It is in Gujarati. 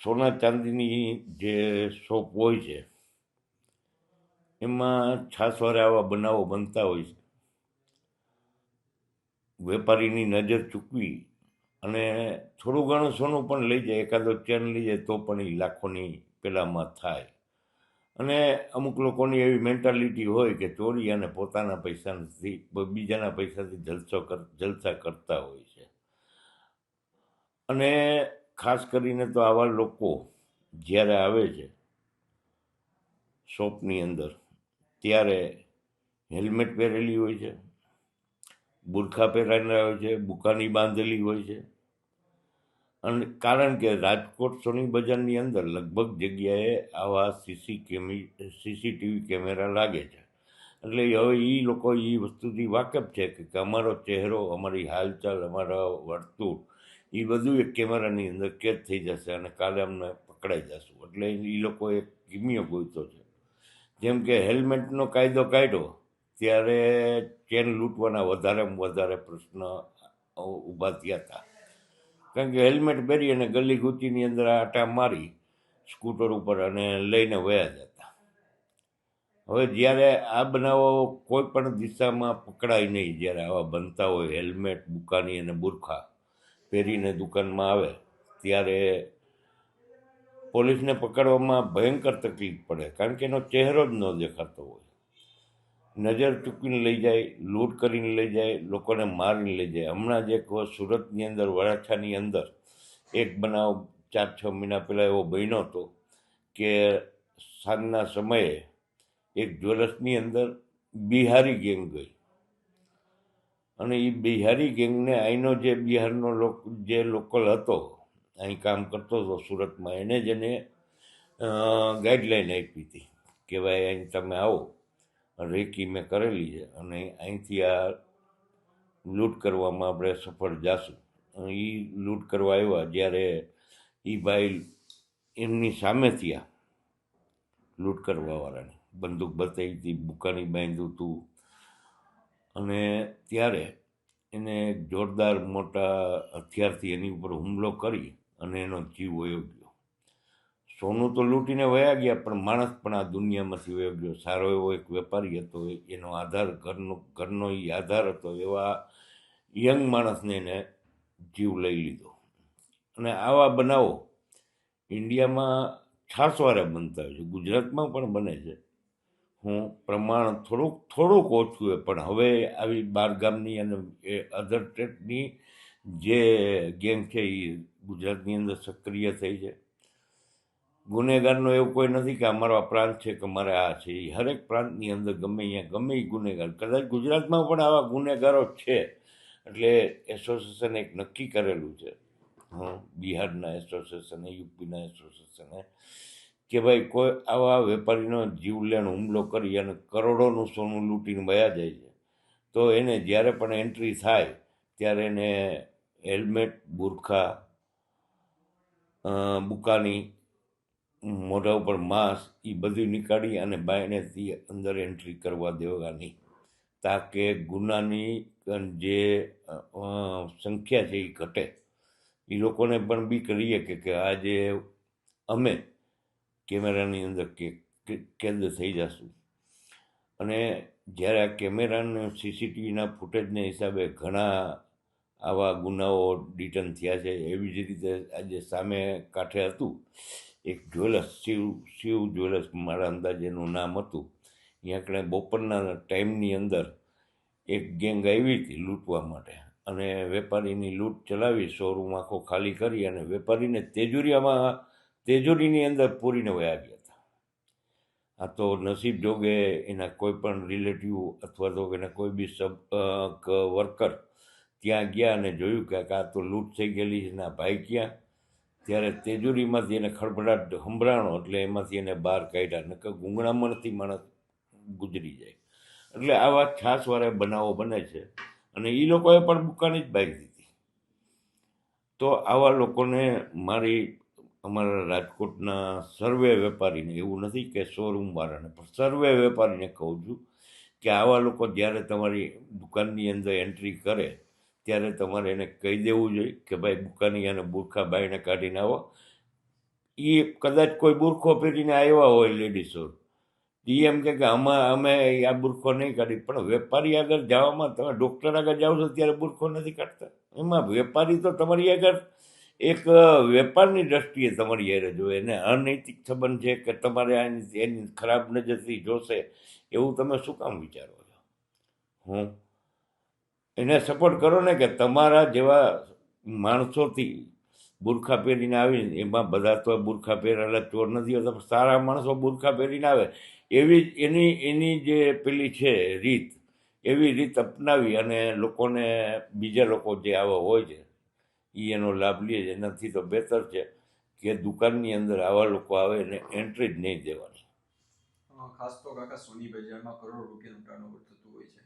સોના ચાંદીની જે શોપ હોય છે, એમાં છાસવારે આવા બનાવો બનતા હોય છે. વેપારીની નજર ચૂકવી અને થોડું ઘણું સોનું પણ લઈ જાય, એકાદો ચેન લઈ જાય, તો પણ એ લાખોની પેલામાં થાય. અને અમુક લોકોની એવી મેન્ટાલિટી હોય કે ચોરી અને પોતાના પૈસાથી, બીજાના પૈસાથી જલસો જલસા કરતા હોય છે. અને ખાસ કરીને તો આવા લોકો જ્યારે આવે છે શોપની અંદર, ત્યારે હેલ્મેટ પહેરેલી હોય છે, બુરખા પહેરાયેલા હોય છે, બુકાની બાંધેલી હોય છે. અને કારણ કે રાજકોટ સોની બજારની અંદર લગભગ જગ્યાએ આવા સીસી કેમી, સીસીટીવી કેમેરા લાગે છે. એટલે હવે એ લોકો એ વસ્તુથી વાકેફ છે કે અમારો ચહેરો, અમારી હાલચાલ, અમારા વર્તુળ એ બધું એક કેમેરાની અંદર કેદ થઈ જશે અને કાલે અમને પકડાઈ જશું. એટલે એ લોકો એક કિમિયો ગોઈતો છે. જેમ કે હેલ્મેટનો કાયદો કાઢ્યો, ત્યારે ચેન લૂંટવાના વધારેમાં વધારે પ્રશ્ન ઊભા થયા હતા. કારણ કે હેલ્મેટ પહેરી અને ગલી ગુચીની અંદર આટા મારી સ્કૂટર ઉપર અને લઈને વયા જતા. હવે જ્યારે આ બનાવો કોઈ પણ દિશામાં પકડાય નહીં, જ્યારે આવા બનતા હોય હેલ્મેટ, બુકાની અને બુરખા પહેરીને દુકાનમાં આવે, ત્યારે પોલીસને પકડવામાં ભયંકર તકલીફ પડે, કારણ કે એનો ચહેરો જ ન દેખાતો હોય. નજર ચૂકવીને લઈ જાય, લૂંટ કરીને લઈ જાય, લોકોને મારીને લઈ જાય. હમણાં જ એક સુરતની અંદર, વરાછાની અંદર એક બનાવ ચાર છ મહિના પહેલાં એવો બન્યો હતો કે સાંજના સમયે એક જ્વેલર્સની અંદર બિહારી ગેંગ ગઈ. અને એ બિહારી ગેંગને અહીંનો જે બિહારનો લોક, જે લોકલ હતો, અહીં કામ કરતો હતો સુરતમાં, એને જ એને ગાઈડલાઈન આપી હતી કે ભાઈ અહીં તમે આવો. રેકી મેં કરેલી છે અને અહીંથી આ લૂંટ કરવામાં આપણે સફળ જાશું. એ લૂંટ કરવા આવ્યા જ્યારે એ ભાઈ એમની સામે થયા, લૂંટ કરવાવાળાને. બંદૂક બતાવી હતી, બુકાની બાંધ્યું હતું અને ત્યારે એને જોરદાર મોટા હથિયારથી એની ઉપર હુમલો કરી અને એનો જીવ વયો ગયો. સોનું તો લૂંટીને વયા ગયા, પણ માણસ પણ આ દુનિયામાંથી વયો ગયો. સારો એવો એક વેપારી હતો એનો આધાર ઘરનો ઘરનો એ આધાર હતો, એવા યંગ માણસને એને જીવ લઈ લીધો. અને આવા બનાવો ઇન્ડિયામાં છાસવારે બનતા હોય છે, ગુજરાતમાં પણ બને છે. હું પ્રમાણ થોડુંક થોડુંક ઓછું હોય, પણ હવે આવી બારગામની અને એ અધર સ્ટેટની જે ગેંગ છે એ ગુજરાતની અંદર સક્રિય થઈ છે. ગુનેગારનો એવું કોઈ નથી કે અમારો આ પ્રાંત છે કે અમારે આ છે. એ હરેક પ્રાંતની અંદર ગમે અહીંયા ગમે એ ગુનેગાર. કદાચ ગુજરાતમાં પણ આવા ગુનેગારો છે. એટલે એસોસિએશન એક નક્કી કરેલું છે. હં, બિહારના એસોસિએશને યુપીના એસોસિએશને કે ભાઈ કોઈ આવા વેપારીનો જીવલેણ હુમલો કરી અને કરોડોનું સોનું લૂંટીને વયા જાય છે. તો એને જ્યારે પણ એન્ટ્રી થાય, ત્યારે એને હેલ્મેટ, બુરખા બુકાની, મોઢા ઉપર માંસ એ બધું નીકાળી અને બાયણેથી અંદર એન્ટ્રી કરવા દેવાની. તાકે ગુનાની જે સંખ્યા છે એ ઘટે. એ લોકોને પણ બી કરીએ કે કે જે અમે કેમેરાની અંદર કે કેદ થઈ જશું. અને જ્યારે આ કેમેરાને સીસીટીવીના ફૂટેજને હિસાબે ઘણા આવા ગુનાઓ ડિટન થયા છે, એવી જ રીતે આજે સામે કાંઠે હતું, એક જ્વેલર્સ, શિવ શિવ જ્વેલર્સ મારા અંદાજેનું નામ હતું. અહીંયા આપણે બપોરના ટાઈમની અંદર એક ગેંગ આવી હતી લૂંટવા માટે. અને વેપારીની લૂંટ ચલાવી, શોરૂમ આખો ખાલી કરી અને વેપારીને તેજુરિયામાં તેજોરીની અંદર પૂરીને વયા ગયા હતા. આ તો નસીબ જોગે એના કોઈ પણ રિલેટિવ અથવા તો એના કોઈ બી સબ વર્કર ત્યાં ગયા અને જોયું કે આ તો લૂંટ થઈ ગયેલી છે એના ભાઈ ક્યાં? ત્યારે તેજુરીમાંથી એને ખડભડાટ સંભળાણો એટલે એમાંથી એને બહાર કાઢ્યા. નકર ગુંગળામણથી માણસ ગુજરી જાય. એટલે આવા છાસવાળા બનાવો બને છે. અને એ લોકોએ પણ બુકાની જ બાંધી દીધી. તો આવા લોકોને મારી અમારા રાજકોટના સર્વે વેપારીને, એવું નથી કે શોરૂમવાળાને પણ સર્વે વેપારીને કહું છું કે આવા લોકો જ્યારે તમારી દુકાનની અંદર એન્ટ્રી કરે, ત્યારે તમારે એને કહી દેવું જોઈએ કે ભાઈ દુકાની અને બુરખા બાઈને કાઢીને આવો. એ કદાચ કોઈ બુરખો પહેરીને આવ્યા હોય લેડીઝો એ એમ કે કે આમાં અમે આ બુરખો નહીં કાઢી. પણ વેપારી આગળ જવામાં તમે ડૉક્ટર આગળ જાઓ છો ત્યારે બુરખો નથી કાઢતા. એમાં વેપારી તો તમારી આગળ એક વેપારની દ્રષ્ટિએ તમારી હેરે જોવે એને અનૈતિક સંબંધ છે કે તમારે એની ખરાબ નજરથી જોશે, એવું તમે શું કામ વિચારો છો? હું? એને સપોર્ટ કરો ને કે તમારા જેવા માણસોથી બુરખા પહેરીને આવીને, એમાં બધા તો બુરખા પહેરેલા ચોર નથી હોતા સારા માણસો બુરખા પહેરીને આવે, એવી એની એની જે પેલી છે રીત, એવી રીત અપનાવી અને લોકોને, બીજા લોકો જે આવા હોય છે એ એનો લાભ લે એનાથી તો બહેતર છે કે દુકાનની અંદર આવા લોકો આવે એને એન્ટ્રી જ નહીં દેવાની. ખાસ તો કાકા સોની બજારમાં કરોડો રૂપિયાનું ટર્નઓવર થતું હોય છે.